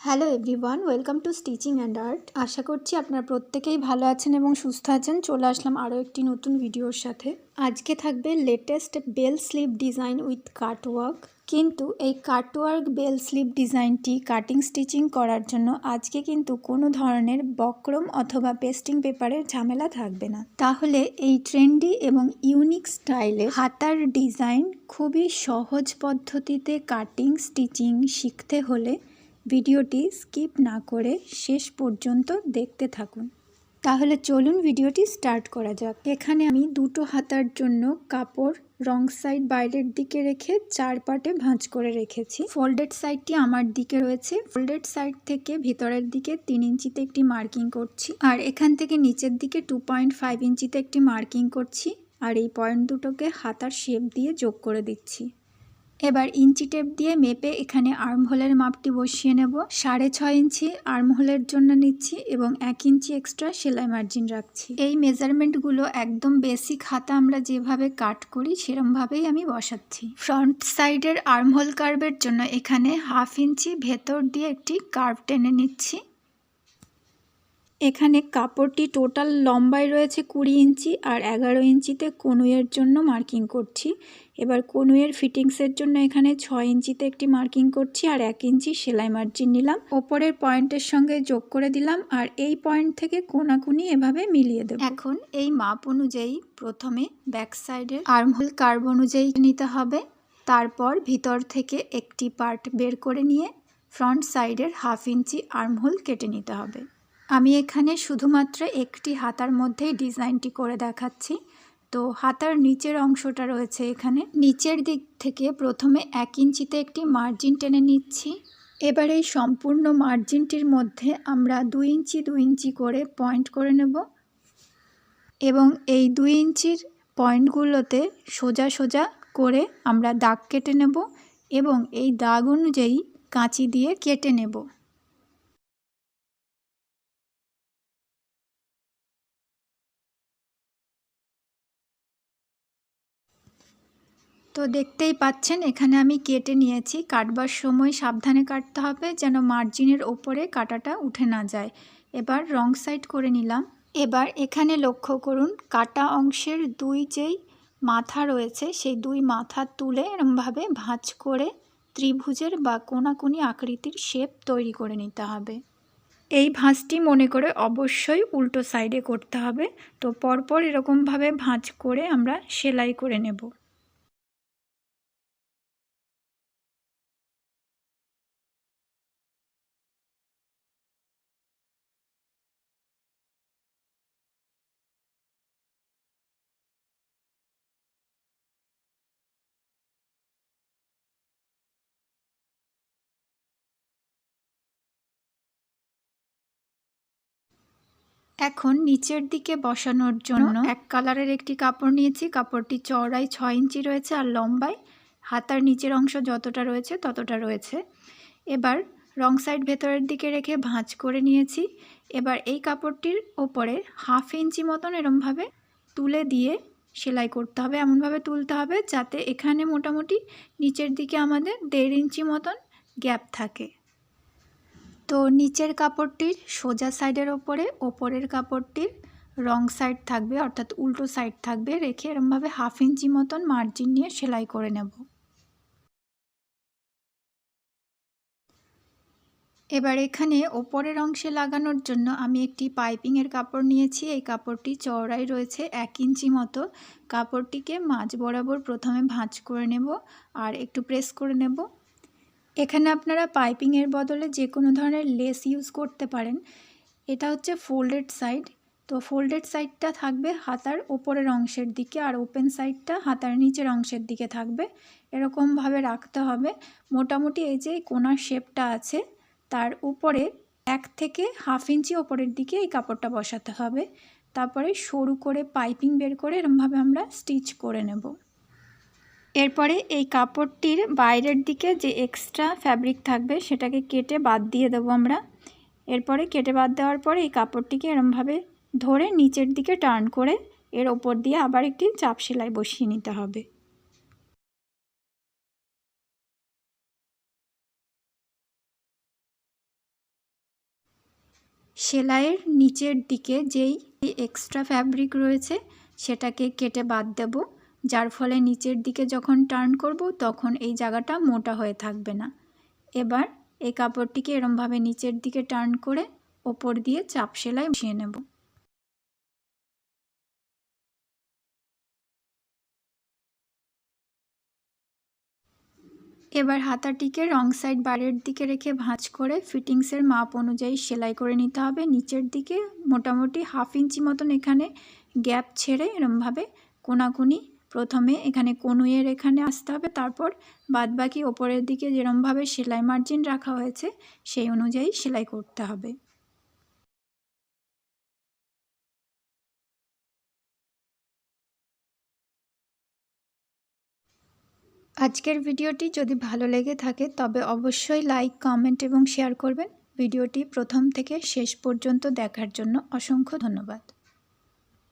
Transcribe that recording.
Hello everyone welcome to stitching and art আশা করছি আপনারা প্রত্যেকেই ভালো আছেন এবং সুস্থ আছেন। চলে আসলাম আরও একটি নতুন ভিডিওর সাথে। আজকে থাকবে latest bell sleeve design with cutwork কিন্তু এই কাটওয়ার্ক বেল স্লিপ ডিজাইনটি কাটিং স্টিচিং করার জন্য আজকে কিন্তু কোনো ধরনের বক্রম অথবা পেস্টিং পেপারের ঝামেলা থাকবে না। তাহলে এই ট্রেন্ডি এবং ইউনিক স্টাইলে হাতার ডিজাইন খুবই সহজ পদ্ধতিতে কাটিং স্টিচিং শিখতে হলে ভিডিওটি স্কিপ না করে শেষ পর্যন্ত দেখতে থাকুন। তাহলে চলুন ভিডিওটি স্টার্ট করা যাক। এখানে আমি দুটো হাতার জন্য কাপড় রং সাইড বাইরের দিকে রেখে চার পাটে ভাঁজ করে রেখেছি। ফোল্ডেড সাইডটি আমার দিকে রয়েছে। ফোল্ডেড সাইড থেকে ভিতরের দিকে তিন ইঞ্চিতে একটি মার্কিং করছি। আর এখান থেকে নিচের দিকে টু পয়েন্ট ফাইভ ইঞ্চিতে একটি মার্কিং করছি। আর এই পয়েন্ট দুটোকে হাতার শেপ দিয়ে যোগ করে দিচ্ছি। এবার ইঞ্চি টেপ দিয়ে মেপে এখানে আর্মহোলের মাপটি বসিয়ে নেব। সাড়ে ছয় ইঞ্চি আর্মহোলের জন্য নিচ্ছি এবং এক ইঞ্চি এক্সট্রা সেলাই মার্জিন রাখছি। এই মেজারমেন্টগুলো একদম বেসিক হাতা আমরা যেভাবে কাট করি সেরমভাবেই আমি বসাচ্ছি। ফ্রন্ট সাইডের আর্মহোল কার্ভের জন্য এখানে হাফ ইঞ্চি ভেতর দিয়ে একটি কার্ভ টেনে নিচ্ছি। এখানে কাপড়টি টোটাল লম্বায় রয়েছে কুড়ি ইঞ্চি আর এগারো ইঞ্চিতে কনুয়ের জন্য মার্কিং করছি। এবার কনুয়ের ফিটিংসের জন্য এখানে ছয় ইঞ্চিতে একটি মার্কিং করছি আর এক ইঞ্চি সেলাই মার্জিন নিলাম। ওপরের পয়েন্টের সঙ্গে যোগ করে দিলাম আর এই পয়েন্ট থেকে কোনাকুনি এভাবে মিলিয়ে দেব। এখন এই মাপ অনুযায়ী প্রথমে ব্যাক সাইডের আর্মহোল কার্ভ অনুযায়ী নিতে হবে। তারপর ভিতর থেকে একটি পার্ট বের করে নিয়ে ফ্রন্ট সাইডের হাফ ইঞ্চি আর্মহোল কেটে নিতে হবে। আমি এখানে শুধুমাত্র একটি হাতার মধ্যেই ডিজাইনটি করে দেখাচ্ছি। তো হাতার নিচের অংশটা রয়েছে এখানে। নিচের দিক থেকে প্রথমে এক ইঞ্চিতে একটি মার্জিন টেনে নিচ্ছি। এবার এই সম্পূর্ণ মার্জিনটির মধ্যে আমরা দুই ইঞ্চি দুই ইঞ্চি করে পয়েন্ট করে নেব। এবং এই দুই ইঞ্চির পয়েন্টগুলোতে সোজা সোজা করে আমরা দাগ কেটে নেব এবং এই দাগ অনুযায়ী কাঁচি দিয়ে কেটে নেব। তো দেখতেই পাচ্ছেন, এখানে আমি কেটে নিয়েছি। কাটবার সময় সাবধানে কাটতে হবে যেন মার্জিনের ওপরে কাটাটা উঠে না যায়। এবার রং সাইড করে নিলাম। এবার এখানে লক্ষ্য করুন, কাটা অংশের দুই যেই মাথা রয়েছে, সেই দুই মাথা তুলে এরমভাবে ভাঁজ করে ত্রিভুজের বা কোনাকুনি আকৃতির শেপ তৈরি করে নিতে হবে। এই ভাঁজটি মনে করে অবশ্যই উল্টো সাইডে করতে হবে। তো পরপর এরকমভাবে ভাঁজ করে আমরা সেলাই করে নেব। এখন নিচের দিকে বসানোর জন্য এক কালারের একটি কাপড় নিয়েছি। কাপড়টি চওড়ায় ছয় ইঞ্চি রয়েছে আর লম্বায়। হাতার নিচের অংশ যতটা রয়েছে ততটা রয়েছে। এবার রং সাইড ভেতরের দিকে রেখে ভাঁজ করে নিয়েছি। এবার এই কাপড়টির ওপরে হাফ ইঞ্চি মতন এরমভাবে তুলে দিয়ে সেলাই করতে হবে। এমনভাবে তুলতে হবে যাতে এখানে মোটামুটি নিচের দিকে আমাদের দেড় ইঞ্চি মতন গ্যাপ থাকে। তো নিচের কাপড়টির সোজা সাইডের ওপরে, ওপরের কাপড়টির রং সাইড থাকবে, অর্থাৎ উল্টো সাইড থাকবে। রেখে এরমভাবে হাফ ইঞ্চি মতন মার্জিন নিয়ে সেলাই করে নেব। এবার এখানে ওপরের অংশে লাগানোর জন্য আমি একটি পাইপিংয়ের কাপড় নিয়েছি। এই কাপড়টি চওড়াই রয়েছে এক ইঞ্চি মতো। কাপড়টিকে মাঝ বরাবর প্রথমে ভাঁজ করে নেব আর একটু প্রেস করে নেব। এখানে আপনারা পাইপিংয়ের বদলে যে কোনো ধরনের লেস ইউজ করতে পারেন। এটা হচ্ছে ফোল্ডেড সাইড তো ফোল্ডেড সাইডটা থাকবে হাতার ওপরের অংশের দিকে আর ওপেন সাইডটা হাতার নিচের অংশের দিকে থাকবে। এরকমভাবে রাখতে হবে। মোটামুটি এই যে কোনার শেপটা আছে, তার উপরে এক থেকে হাফ ইঞ্চি ওপরের দিকে এই কাপড়টা বসাতে হবে। তারপরে সরু করে পাইপিং বের করে এরমভাবে আমরা স্টিচ করে নেব। এরপরে এই কাপড়টির বাইরের দিকে যে এক্সট্রা ফ্যাব্রিক থাকবে সেটাকে কেটে বাদ দিয়ে দেবো আমরা। এরপরে কেটে বাদ দেওয়ার পরে এই কাপড়টিকে এরমভাবে ধরে নিচের দিকে টার্ন করে এর ওপর দিয়ে আবার একটি চাপ সেলাই বসিয়ে নিতে হবে। সেলাইয়ের নিচের দিকে যেই এক্সট্রা ফ্যাব্রিক রয়েছে সেটাকে কেটে বাদ দেব। যার ফলে নিচের দিকে যখন টার্ন করব, তখন এই জায়গাটা মোটা হয়ে থাকবে না। এবার এই কাপড়টিকে এরমভাবে নিচের দিকে টার্ন করে ওপর দিয়ে চাপ সেলাই বসিয়ে নেব। এবার হাতাটিকে রং সাইড বারের দিকে রেখে ভাঁজ করে ফিটিংসের মাপ অনুযায়ী সেলাই করে নিতে হবে। নিচের দিকে মোটামুটি হাফ ইঞ্চি মতন এখানে গ্যাপ ছেড়ে এরমভাবে কোনাকুনি প্রথমে এখানে কনুইয়ের এখানে আসতে হবে, তারপর বাদবাকি ওপরের দিকে যেরমভাবে সেলাই মার্জিন রাখা হয়েছে, সেই অনুযায়ী সেলাই করতে হবে। আজকের ভিডিওটি যদি ভালো লেগে থাকে, তবে অবশ্যই লাইক কমেন্ট এবং শেয়ার করবেন। ভিডিওটি প্রথম থেকে শেষ পর্যন্ত দেখার জন্য অসংখ্য ধন্যবাদ।